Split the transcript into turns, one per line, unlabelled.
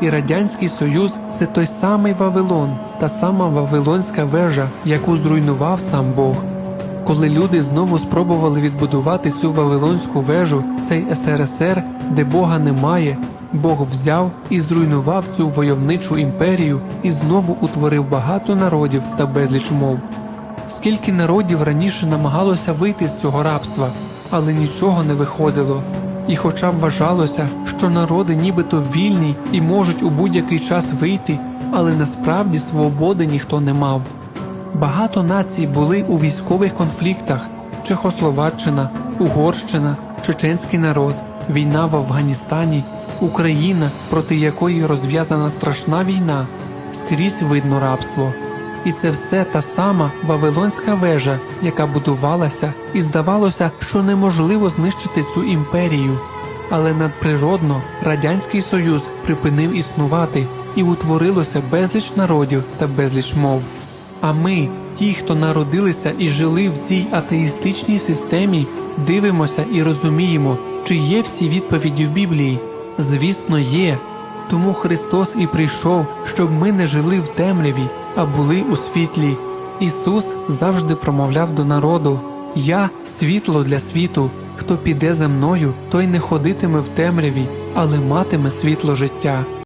І Радянський Союз це той самий Вавилон, та сама Вавилонська вежа, яку зруйнував сам Бог. Коли люди знову спробували відбудувати цю Вавилонську вежу, цей СРСР, де Бога немає, Бог взяв і зруйнував цю войовничу імперію і знову утворив багато народів та безліч мов. Скільки народів раніше намагалося вийти з цього рабства, але нічого не виходило. І хоча вважалося, що народи нібито вільні і можуть у будь-який час вийти, але насправді свободи ніхто не мав. Багато націй були у військових конфліктах: Чехословаччина, Угорщина, чеченський народ, війна в Афганістані, Україна, проти якої розв'язана страшна війна, скрізь видно рабство. І це все та сама Вавилонська вежа, яка будувалася, і здавалося, що неможливо знищити цю імперію. Але надприродно Радянський Союз припинив існувати і утворилося безліч народів та безліч мов. А ми, ті, хто народилися і жили в цій атеїстичній системі, дивимося і розуміємо, чи є всі відповіді в Біблії. Звісно, є. Тому Христос і прийшов, щоб ми не жили в темряві, а були у світлі. Ісус завжди промовляв до народу: Я світло для світу. Хто піде за мною, той не ходитиме в темряві, але матиме світло життя.